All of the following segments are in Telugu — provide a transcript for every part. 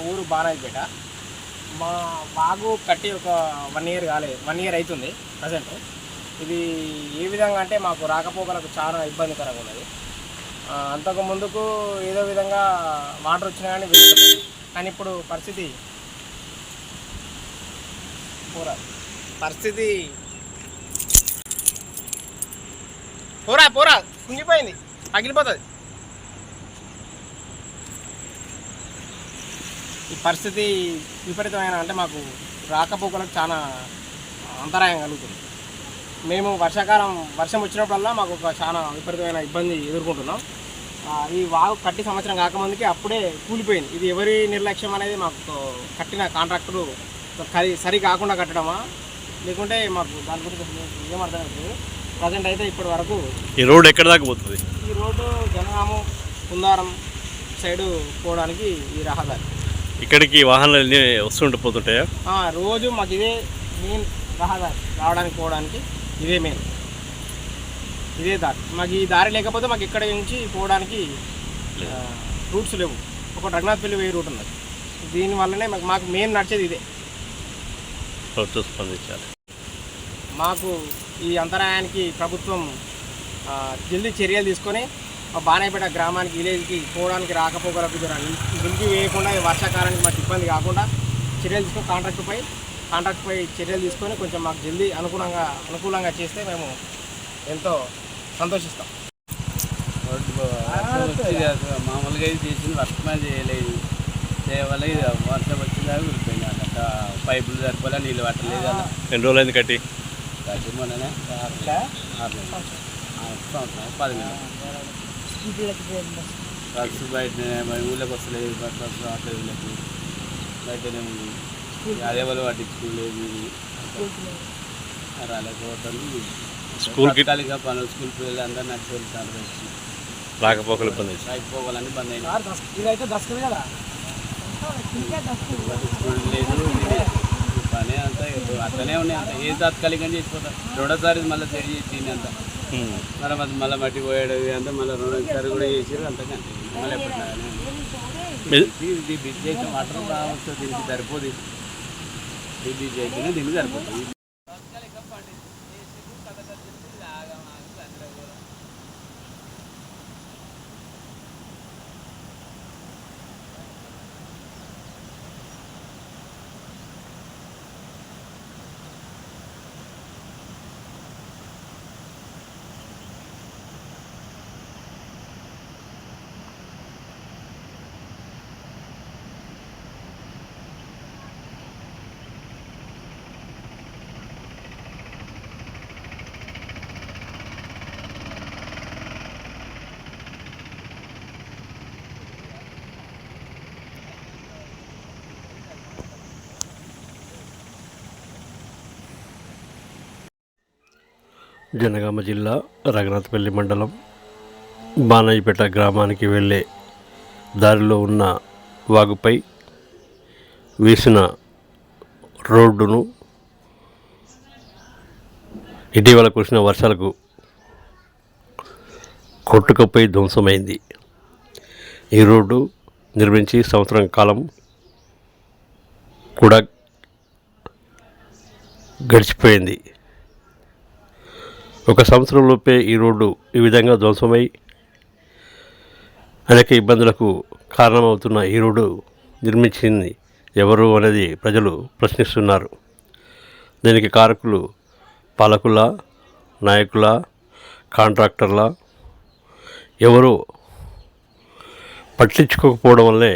మా ఊరు బానాయిపేట మా బాగు కట్టి ఒక వన్ ఇయర్ కాలేదు వన్ ఇయర్ అవుతుంది ప్రజెంట్ ఇది ఏ విధంగా అంటే మాకు రాకపోకలకు చాలా ఇబ్బందికరంగా ఉన్నది. అంతకు ముందుకు ఏదో విధంగా వాటర్ వచ్చినా కానీ వెళ్ళిపోతుంది. కానీ ఇప్పుడు పరిస్థితి పోరా. పరిస్థితి పోరా పోరా. కుంగిపోయింది. పగిలిపోతుంది. ఈ పరిస్థితి విపరీతమైన అంటే మాకు రాకపోకలకు చాలా అంతరాయం కలుగుతుంది. మేము వర్షాకాలం వర్షం వచ్చినప్పుడల్లా మాకు ఒక చాలా విపరీతమైన ఇబ్బంది ఎదుర్కొంటున్నాం. ఈ వాగు కట్టి సంవత్సరం కాకముందుకే అప్పుడే కూలిపోయింది. ఇది ఎవరి నిర్లక్ష్యం అనేది మాకు కట్టిన కాంట్రాక్టరు కరి సరి కాకుండా కట్టడమా? లేకుంటే మాకు దాని గురించి ఏమర్థం అవుతుంది ప్రజెంట్ అయితే ఇప్పటి వరకు ఈ రోడ్ ఎక్కడ దాకా పోతుంది? ఈ రోడ్డు జనగాము కుందారం సైడు పోవడానికి ఈ రహదారి. ఇక్కడికి వాహనాలు వస్తుంటే పోతుంటాయా? రోజు మాకు ఇదే మెయిన్ రహదారి రావడానికి పోవడానికి ఇదే మెయిన్ ఇదే దారి. మాకు ఈ దారి లేకపోతే మాకు ఇక్కడ నుంచి పోవడానికి రూట్స్ లేవు. ఒక రఘునాథ్పల్లి వేయి రూట్ ఉన్నది. దీనివల్లనే మాకు మాకు మెయిన్ నడిచేది ఇదే. ప్రభుత్వం స్పందించాలి. మాకు ఈ అంతరాయానికి ప్రభుత్వం జల్దీ చర్యలు తీసుకొని బాణాయపేట గ్రామానికి విలేజ్కి పోవడానికి రాకపోకలకు నిలిపి వేయకుండా ఈ వర్షాకాలానికి మాకు ఇబ్బంది కాకుండా చర్యలు తీసుకొని కాంట్రాక్ట్పై కాంట్రాక్ట్పై చర్యలు తీసుకొని కొంచెం మాకు జల్దీ అనుకూలంగా అనుకూలంగా చేస్తే మేము ఎంతో సంతోషిస్తాం. మామూలుగా ఇది చేసింది వర్షమే చేయలేదు. చేయవల్ల ఇది వర్షం వచ్చిందాక వెళ్ళిపోయింది అట్లా పైపులు సరిపోలే నీళ్ళు పట్టలేదు అలా ఎన్ని రోజులు అయింది కట్టి? కట్టి మొన్ననే. ఆరు సంవత్సరం పది నెలలు. బస్సు బయట ఊళ్ళోకి వస్తలేదు బస్సు బస్సు రావట్లేదు వీళ్ళకి. బయటనే ఉంది. అదే వాళ్ళు పట్టించుకోలేదు రాలేకపోతాను స్కూల్కి తాత్కాలిక పనులు స్కూల్ పిల్లలు అందరూ నడిచి వెళ్తారు వచ్చి రాకపోకలు ఇబ్బంది. రాకపోవాలని బంద్ అయింది ఇదైతే దశకది కదా? స్కూల్ లేదు పని అంతా ఏదో అట్లనే ఉన్నాయి అంత. ఏ తాత్కాలికంగా చేసిపోతాం. రెండోసారి మళ్ళీ చేసింది అంత. మరి అది మళ్ళీ మట్టి పోయాడు అంతా మళ్ళీ రెండోసారి కూడా చేసారు అంతగా మళ్ళీ ఎప్పుడు బిజీ అయితే వాటర్ రావచ్చు దీనికి సరిపోదు. బిజీ అయితేనే దీనికి సరిపోతుంది. జనగామ జిల్లా రఘునాథపల్లి మండలం బానాయిపేట గ్రామానికి వెళ్ళే దారిలో ఉన్న వాగుపై వేసిన రోడ్డును ఇటీవల కురిసిన వర్షాలకు కొట్టుకపోయి ధ్వంసమైంది. ఈ రోడ్డు నిర్మించి సంవత్సరం కాలం కూడా గడిచిపోయింది. ఒక సంవత్సరంలోపే ఈ రోడ్డు ఈ విధంగా ధ్వంసమై అనేక ఇబ్బందులకు కారణమవుతున్న ఈ రోడ్డు నిర్మించింది ఎవరు అనేది ప్రజలు ప్రశ్నిస్తున్నారు. దీనికి కారకులు పాలకుల నాయకుల కాంట్రాక్టర్ల ఎవరు పట్టించుకోకపోవడం వల్లే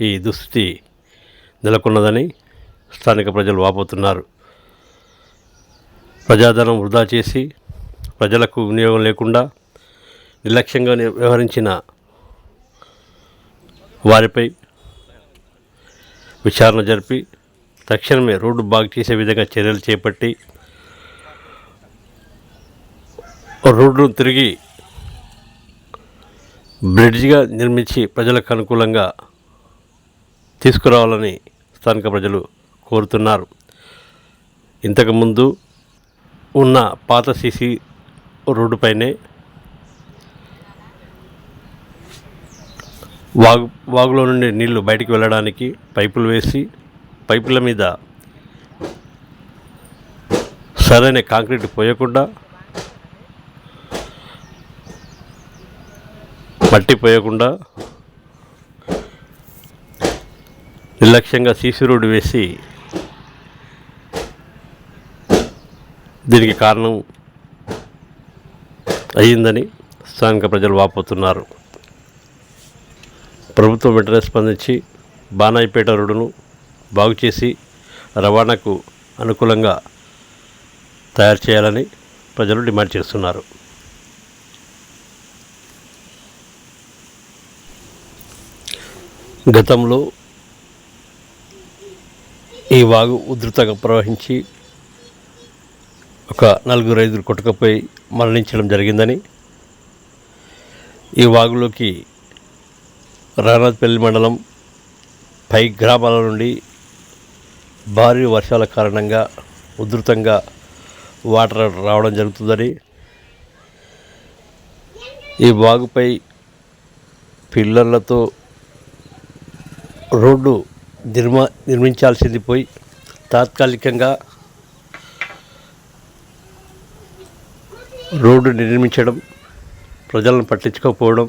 ఈ దుస్థితి నెలకొన్నదని స్థానిక ప్రజలు వాపోతున్నారు. ప్రజాధనం వృధా చేసి ప్రజలకు వినియోగం లేకుండా నిర్లక్ష్యంగా వ్యవహరించిన వారిపై విచారణ జరిపి తక్షణమే రోడ్డు బాగు చేసే విధంగా చర్యలు చేపట్టి రోడ్డును తిరిగి బ్రిడ్జిగా నిర్మించి ప్రజలకు అనుకూలంగా తీసుకురావాలని స్థానిక ప్రజలు కోరుతున్నారు. ఇంతకుముందు ఉన్న పాత సీసీ రోడ్డుపైనే వాగు వాగులో నుండి నీళ్ళు బయటికి వెళ్ళడానికి పైపులు వేసి పైపుల మీద సరైన కాంక్రీట్ పోయకుండా మట్టి పోయకుండా నిర్లక్ష్యంగా సీసీ రోడ్డు వేసి దీనికి కారణం అయ్యిందని స్థానిక ప్రజలు వాపోతున్నారు. ప్రభుత్వం వెంటనే స్పందించి బానాయిపేట రోడ్డును బాగు చేసి రవాణాకు అనుకూలంగా తయారు చేయాలని ప్రజలు డిమాండ్ చేస్తున్నారు. గతంలో ఈ వాగు ఉధృతంగా ప్రవహించి ఒక నలుగురు ఐదుగురు కొట్టుకపోయి మరణించడం జరిగిందని ఈ వాగులోకి రానాథపల్లి మండలం పై గ్రామాల నుండి భారీ వర్షాల కారణంగా ఉధృతంగా వాటర్ రావడం జరుగుతుందని ఈ వాగుపై పిల్లర్లతో రోడ్డు నిర్మా నిర్మించాల్సింది పోయి తాత్కాలికంగా రోడ్డు నిర్మించడం ప్రజలను పట్టించుకోకపోవడం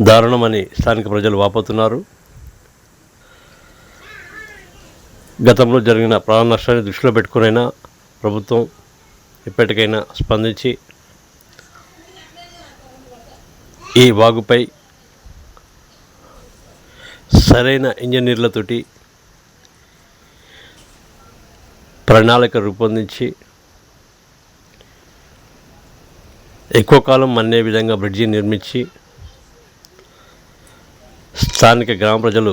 దారుణమని స్థానిక ప్రజలు వాపోతున్నారు. గతంలో జరిగిన ప్రాణ నష్టాన్ని దృష్టిలో పెట్టుకునైనా ప్రభుత్వం ఇప్పటికైనా స్పందించి ఈ వాగుపై సరైన ఇంజనీర్లతోటి ప్రణాళిక రూపొందించి ఎక్కువ కాలం మన్నే విధంగా బ్రిడ్జి నిర్మించి స్థానిక గ్రామ ప్రజలు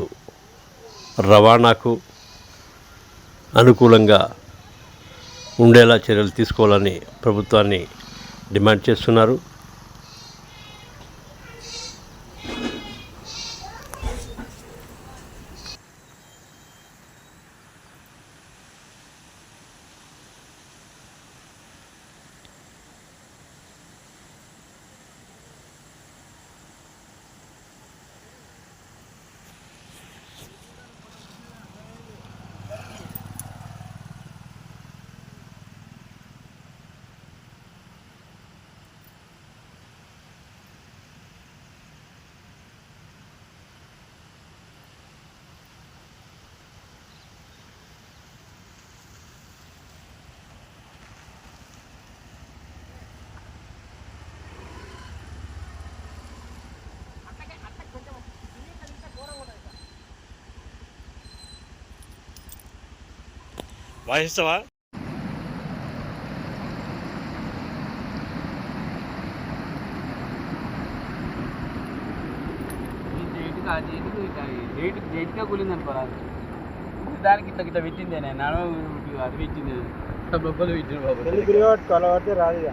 రవాణాకు అనుకూలంగా ఉండేలా చర్యలు తీసుకోవాలని ప్రభుత్వాన్ని డిమాండ్ చేస్తున్నారు. వాయిస్తావా? జైటిగా కూలింది అనుకోరాదు దానికి ఇట్లా ఇట్లా పెట్టిందే నేను. నడవ అది పెట్టింది బొబ్బలు పెట్టింది బాబు. కొలబడితే రాదు ఇక.